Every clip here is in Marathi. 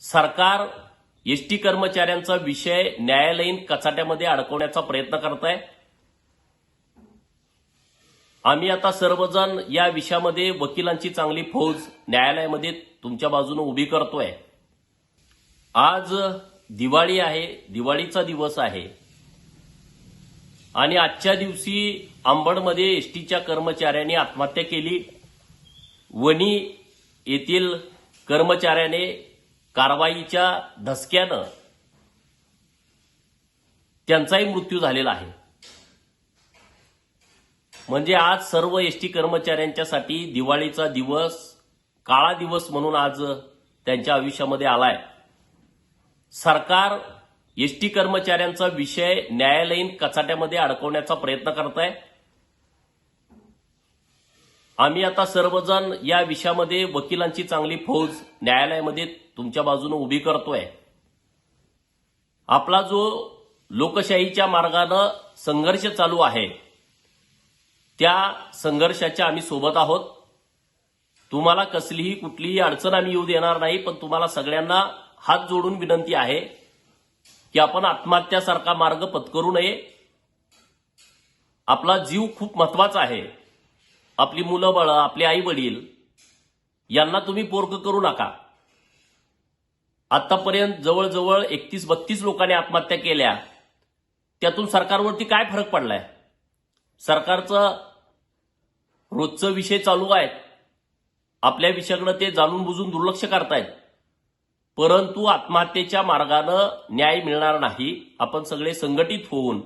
सरकार एसटी कर्मचाऱ्यांचा विषय न्यायालयीन कचाट्यामध्ये अडकवण्याचा प्रयत्न करत आहे आम्ही आता सर्वजण या विषयामध्ये वकिलांची चांगली फौज न्यायालयामध्ये तुमच्या बाजूने उभी करतोय. आज दिवाळी आहे दिवाळीचा दिवस आहे. आणि आजच्या दिवशी अंबडमध्ये एसटीच्या कर्मचाऱ्यांनी आत्महत्या केली. वणी येथील कर्मचाऱ्याने कारवाईच्या धसक्यानं त्यांचाही मृत्यू झालेला आहे. म्हणजे आज सर्व एसटी कर्मचाऱ्यांच्यासाठी दिवाळीचा दिवस काळा दिवस म्हणून आज त्यांच्या आयुष्यामध्ये आलाय. सरकार एसटी कर्मचाऱ्यांचा विषय न्यायालयीन कचाट्यामध्ये अडकवण्याचा प्रयत्न करत आहे आम्ही आता सर्वजण या विषयामध्ये वकिलांची चांगली फौज न्यायालयामध्ये तुमच्या बाजूने उभी करतोय. आपला जो लोकशाहीच्या मार्गानं संघर्ष चालू आहे त्या संघर्षाच्या आम्ही सोबत आहोत. तुम्हाला कसलीही कुठलीही अडचण आम्ही येऊ देणार नाही पण तुम्हाला सगळ्यांना हात जोडून विनंती आहे की आपण आत्महत्यासारखा मार्ग पत्करू नये. आपला जीव खूप महत्त्वाचा आहे. आपली मुलं बाळं आपले आई वडील यांना तुम्ही पोरक करू नका. आतापर्यंत जवळजवळ एकतीस बत्तीस लोकांनी आत्महत्या केल्या. त्यातून सरकारवरती काय फरक पडलाय? सरकारचं रोजचं विषय चालू आहेत. आपल्या विषयाकडे ते जाणून बुजून दुर्लक्ष करतायत. परंतु आत्महत्येच्या मार्गानं न्याय मिळणार नाही. आपण सगळे संघटित होऊन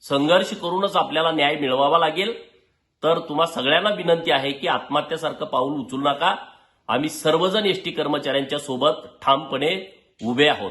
संघर्ष करूनच आपल्याला न्याय मिळवावा लागेल. तर तुम्हा सगळ्यांना विनंती आहे की आत्महत्यासारखं पाऊल उचलू नका. आम्ही सर्वजण एसटी कर्मचाऱ्यांच्या सोबत ठामपणे उभे आहोत.